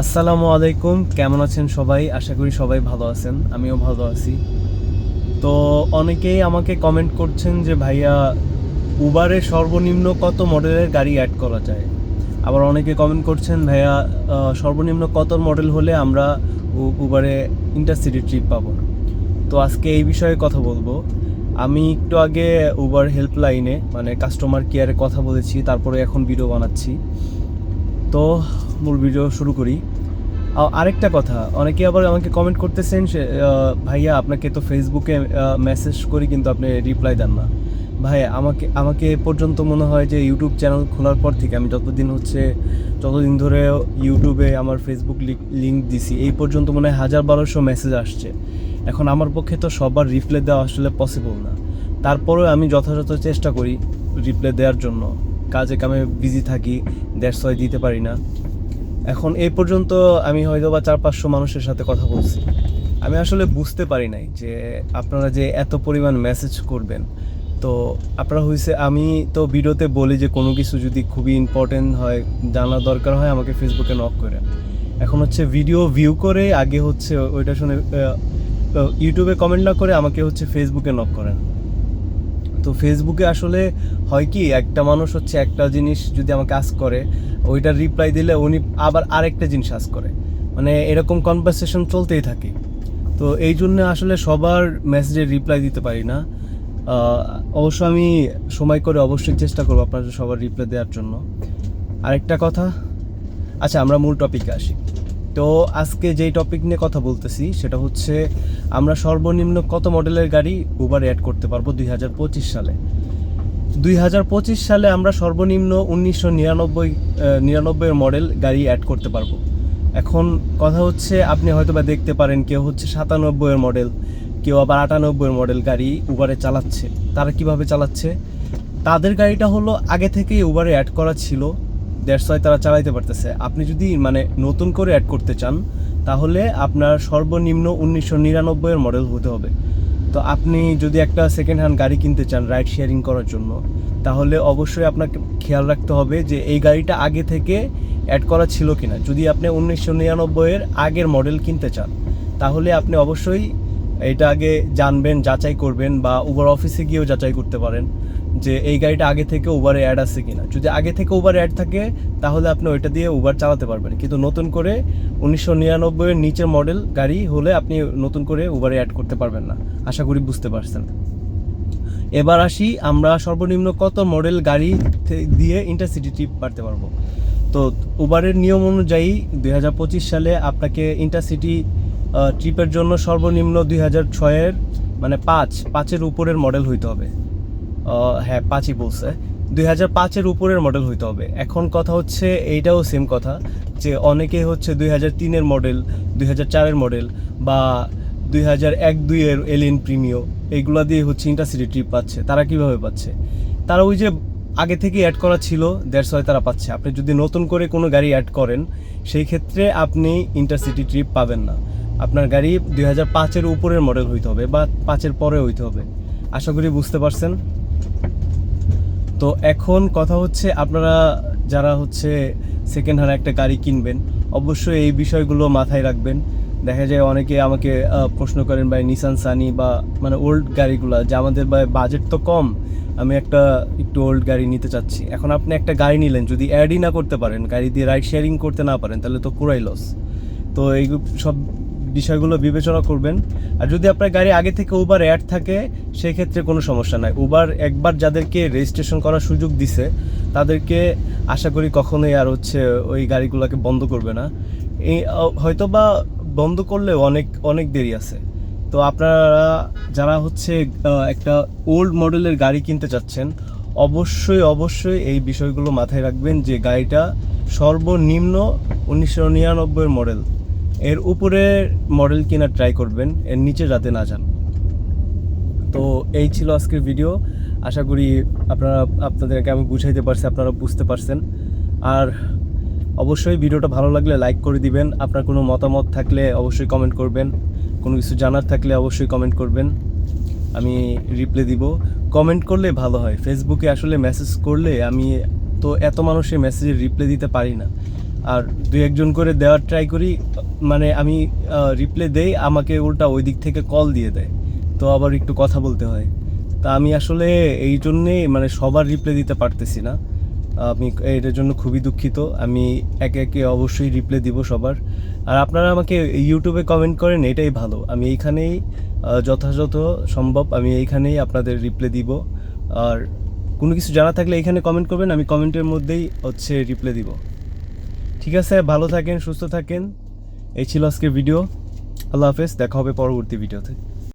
আসসালামু আলাইকুম, কেমন আছেন সবাই? আশা করি সবাই ভালো আছেন, আমিও ভালো আছি। তো অনেকেই আমাকে কমেন্ট করছেন যে, ভাইয়া উবারে সর্বনিম্ন কত মডেলের গাড়ি অ্যাড করা যায়? আবার অনেকে কমেন্ট করছেন, ভাইয়া সর্বনিম্ন কত মডেল হলে আমরা উবারে ইন্টারসিটি ট্রিপ পাবো? তো আজকে এই বিষয়ে কথা বলব। আমি একটু আগে উবার হেল্পলাইনে মানে কাস্টমার কেয়ারে কথা বলেছি, তারপরে এখন ভিডিও বানাচ্ছি। তো মূল ভিডিও শুরু করি। আরেকটা কথা, অনেকে আবার আমাকে কমেন্ট করতেছেন ভাইয়া আপনাকে তো ফেসবুকে মেসেজ করি কিন্তু আপনি রিপ্লাই দেন না। ভাই আমাকে আমাকে এ পর্যন্ত মনে হয় যে ইউটিউব চ্যানেল খোলার পর থেকে আমি যতদিন হচ্ছে, যতদিন ধরে ইউটিউবে আমার ফেসবুক লিঙ্ক দিছি, এই পর্যন্ত মনে হয় হাজার বারোশো মেসেজ আসছে। এখন আমার পক্ষে তো সবার রিপ্লাই দেওয়া আসলে পসিবল না। তারপরেও আমি যথাযথ চেষ্টা করি রিপ্লাই দেওয়ার জন্য। কাজে কামে বিজি থাকি ওয়াই দিতে পারি না। এখন এই পর্যন্ত আমি হয়তো বা চার পাঁচশো মানুষের সাথে কথা বলছি। আমি আসলে বুঝতে পারি নাই যে আপনারা যে এত পরিমাণ মেসেজ করবেন। তো আপনারা হয়েছে আমি তো ভিডিওতে বলি যে কোনো কিছু যদি খুবই ইম্পর্টেন্ট হয়, জানার দরকার হয়, আমাকে ফেসবুকে নক করেন। এখন হচ্ছে ভিডিও ভিউ করে, আগে হচ্ছে ওইটা শুনে ইউটিউবে কমেন্ট না করে, আমাকে হচ্ছে ফেসবুকে নক করেন। তো ফেসবুকে আসলে হয় কি, একটা মানুষ হচ্ছে একটা জিনিস যদি আমাকে আস করে, ওইটার রিপ্লাই দিলে উনি আবার আরেকটা জিনিস আস করে। মানে এরকম কনভারসেশন চলতেই থাকে। তো এই জন্য আসলে সবার মেসেজের রিপ্লাই দিতে পারি না। অবশ্য আমি সময় করে অবশ্যই চেষ্টা করব আপনাদের সবার রিপ্লাই দেওয়ার জন্য। আরেকটা কথা? আচ্ছা আমরা মূল টপিকে আসি। তো আজকে যেই টপিক নিয়ে কথা বলতেছি, সেটা হচ্ছে আমরা সর্বনিম্ন কত মডেলের গাড়ি উবার অ্যাড করতে পারব দুই হাজার পঁচিশ সালে? দুই হাজার পঁচিশ সালে আমরা সর্বনিম্ন উনিশশো নিরানব্বই নিরানব্বইয়ের মডেল গাড়ি অ্যাড করতে পারব। এখন কথা হচ্ছে, আপনি হয়তো বা দেখতে পারেন কেউ হচ্ছে সাতানব্বইয়ের মডেল কেউ আবার আটানব্বইয়ের মডেল গাড়ি উবারে চালাচ্ছে। তারা কীভাবে চালাচ্ছে? তাদের গাড়িটা হলো আগে থেকেই উবারে অ্যাড করা ছিল। দ্যাটস তারা চালাইতে পারতেছে। আপনি যদি মানে নতুন করে অ্যাড করতে চান, তাহলে আপনার সর্বনিম্ন উনিশশো নিরানব্বইয়ের মডেল হতে হবে। তো আপনি যদি একটা সেকেন্ড হ্যান্ড গাড়ি কিনতে চান রাইড শেয়ারিং করার জন্য, তাহলে অবশ্যই আপনাকে খেয়াল রাখতে হবে যে এই গাড়িটা আগে থেকে অ্যাড করা ছিল কিনা। যদি আপনি উনিশশো নিরানব্বইয়ের আগের মডেল কিনতে চান, তাহলে আপনি অবশ্যই এটা আগে জানবেন, যাচাই করবেন বা উবার অফিসে গিয়েও যাচাই করতে পারেন যে এই গাড়িটা আগে থেকে উবারে অ্যাড আছে কিনা। যদি আগে থেকে উবার অ্যাড থাকে, তাহলে আপনি ওইটা দিয়ে উবার চালাতে পারবেন। কিন্তু নতুন করে উনিশশো নিরানব্বইয়ের নিচের মডেল গাড়ি হলে আপনি নতুন করে উবারে অ্যাড করতে পারবেন না। আশা করি বুঝতে পারছেন। এবার আসি, আমরা সর্বনিম্ন কত মডেল গাড়ি দিয়ে ইন্টারসিটি ট্রিপ পারতে পারব? তো উবারের নিয়ম অনুযায়ী দু হাজার পঁচিশ সালে আপনাকে ইন্টারসিটি ট্রিপের জন্য সর্বনিম্ন দুই হাজার ছয়ের মানে পাঁচ, পাঁচের উপরের মডেল হইতে হবে। হ্যাঁ পাঁচই বলছে। দুই হাজার পাঁচের উপরের মডেল হইতে হবে। এখন কথা হচ্ছে এইটাও সেম কথা, যে অনেকে হচ্ছে দুই হাজার তিনের মডেল, দুই হাজার চারের মডেল বা দুই হাজার এক দুইয়ের এলিয়েন প্রিমিও এইগুলা দিয়ে হচ্ছে ইন্টারসিটি ট্রিপ পাচ্ছে। তারা কীভাবে পাচ্ছে? তারা ওই যে আগে থেকে অ্যাড করা ছিল দেড়শো তারা পাচ্ছে। আপনি যদি নতুন করে কোনো গাড়ি অ্যাড করেন, সেই ক্ষেত্রে আপনি ইন্টারসিটি ট্রিপ পাবেন না। আপনার গাড়ি দুই হাজার পাঁচের উপরের মডেল হইতে হবে বা পাঁচের পরে হইতে হবে। আশা করি বুঝতে পারছেন? তো এখন কথা হচ্ছে আপনারা যারা হচ্ছে সেকেন্ড হ্যান্ড একটা গাড়ি কিনবেন, অবশ্যই এই বিষয়গুলো মাথায় রাখবেন। দেখা যায় অনেকে আমাকে প্রশ্ন করেন, ভাই নিসান সানি বা মানে ওল্ড গাড়িগুলো, যে আমাদের ভাই বাজেট তো কম, আমি একটা একটু ওল্ড গাড়ি নিতে চাচ্ছি। এখন আপনি একটা গাড়ি নিলেন, যদি অ্যাডই না করতে পারেন, গাড়ি দিয়ে রাইড শেয়ারিং করতে না পারেন, তাহলে তো পুরাই লস তো এই সব বিষয়গুলো বিবেচনা করবেন। আর যদি আপনার গাড়ি আগে থেকে উবার অ্যাড থাকে সেই ক্ষেত্রে কোনো সমস্যা নাই। উবার একবার যাদেরকে রেজিস্ট্রেশন করার সুযোগ দিছে, তাদেরকে আশা করি কখনোই আর হচ্ছে ওই গাড়িগুলোকে বন্ধ করবে না। এই হয়তো বা বন্ধ করলেও অনেক অনেক দেরি আছে। তো আপনারা যারা হচ্ছে একটা ওল্ড মডেলের গাড়ি কিনতে চাচ্ছেন, অবশ্যই অবশ্যই এই বিষয়গুলো মাথায় রাখবেন যে গাড়িটা সর্বনিম্ন উনিশশো নিরানব্বইয়ের মডেল এর উপরে মডেল কেনার ট্রাই করবেন, এর নিচে যাতে না যান। তো এই ছিল আজকের ভিডিও আশা করি আপনারা, আপনাদেরকে আমি বুঝাইতে পারছি, আপনারা বুঝতে পারছেন। আর অবশ্যই ভিডিওটা ভালো লাগলে লাইক করে দিবেন। আপনার কোনো মতামত থাকলে অবশ্যই কমেন্ট করবেন। কোনো কিছু জানার থাকলে অবশ্যই কমেন্ট করবেন। আমি রিপ্লাই দিব। কমেন্ট করলে ভালো হয়। ফেসবুকে আসলে মেসেজ করলে আমি তো এত মানুষের মেসেজের রিপ্লাই দিতে পারি না। আর দু একজন করে দেওয়ার ট্রাই করি মানে আমি রিপ্লে দেই, আমাকে উল্টা ওই দিক থেকে কল দিয়ে দেয়। তো আবার একটু কথা বলতে হয়। তা আমি আসলে এই জন্যেই মানে সবার রিপ্লে দিতে পারতেছি না। আমি এটার জন্য খুবই দুঃখিত। আমি একে একে অবশ্যই রিপ্লে দিব সবার। আর আপনারা আমাকে ইউটিউবে কমেন্ট করেন, এটাই ভালো। আমি এইখানেই যথাযথ সম্ভব আমি এইখানেই আপনাদের রিপ্লে দিব। আর কোনো কিছু জানা থাকলে এখানে কমেন্ট করবেন, আমি কমেন্টের মধ্যেই হচ্ছে রিপ্লে দিব। ঠিক আছে, ভালো থাকেন, সুস্থ থাকেন। এই ছিল আজকের ভিডিও আল্লাহ হাফেজ, দেখা হবে পরবর্তী ভিডিওতে